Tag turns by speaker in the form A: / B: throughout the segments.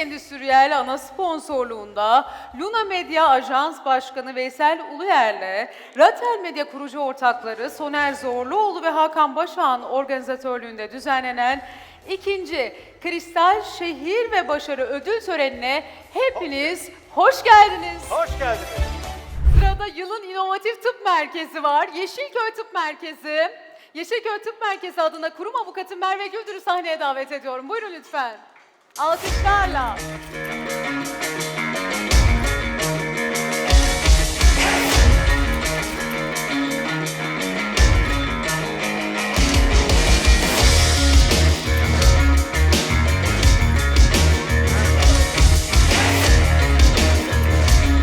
A: Endüstriyel ana sponsorluğunda Luna Medya Ajans Başkanı Veysel Uluyer'le Ratel Medya kurucu ortakları Soner Zorluoğlu ve Hakan Başağ'ın organizatörlüğünde düzenlenen ikinci Kristal Şehir ve Başarı Ödül Töreni'ne hepiniz hoş geldiniz.
B: Hoş geldiniz.
A: Sırada yılın inovatif tıp merkezi var. Yeşilköy Tıp Merkezi. Yeşilköy Tıp Merkezi adına kurum avukatı Merve Güldür'ü sahneye davet ediyorum. Buyurun lütfen. Alkışlarla.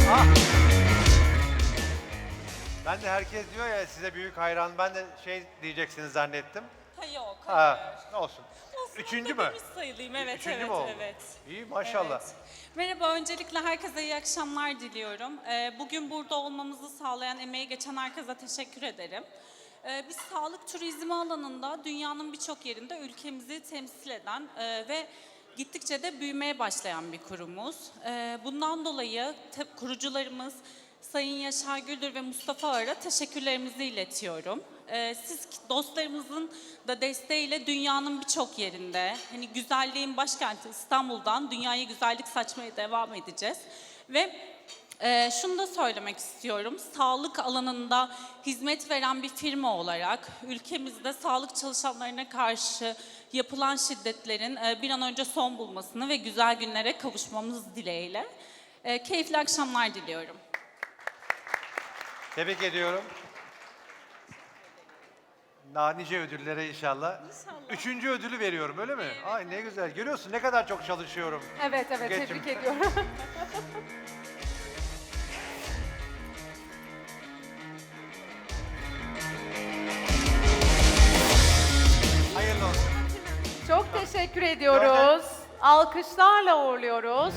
B: Ah. Ben de herkes diyor ya size büyük hayran. Ben de şey diyeceksiniz zannettim.
C: Ha yok.
B: Ha,
C: hayır.
B: olsun.
C: Olsun,
B: Üçüncü mü?
C: demiş sayılayım. Evet,
B: Üçüncü
C: evet,
B: mü oldu?
C: evet.
B: İyi maşallah.
C: Evet. Merhaba, öncelikle herkese iyi akşamlar diliyorum. Ee, bugün burada olmamızı sağlayan, emeği geçen herkese teşekkür ederim. Ee, biz sağlık turizmi alanında dünyanın birçok yerinde ülkemizi temsil eden e, ve gittikçe de büyümeye başlayan bir kurumuz. Ee, bundan dolayı te- kurucularımız Sayın Yaşar Güldür ve Mustafa Ar'a teşekkürlerimizi iletiyorum. Ee, siz dostlarımızın da desteğiyle dünyanın birçok yerinde, hani güzelliğin başkenti İstanbul'dan dünyaya güzellik saçmaya devam edeceğiz. Ve e, şunu da söylemek istiyorum, sağlık alanında hizmet veren bir firma olarak ülkemizde sağlık çalışanlarına karşı yapılan şiddetlerin e, bir an önce son bulmasını ve güzel günlere kavuşmamız dileğiyle. E, keyifli akşamlar diliyorum.
B: Tebrik ediyorum. Nanice ödüllere inşallah.
C: İnşallah.
B: Üçüncü ödülü veriyorum öyle mi? Ay ne güzel. Görüyorsun ne kadar çok çalışıyorum.
A: Evet evet
B: Geçin.
A: tebrik ediyorum.
B: Hayırlı olsun.
A: Çok teşekkür ediyoruz. Alkışlarla uğurluyoruz.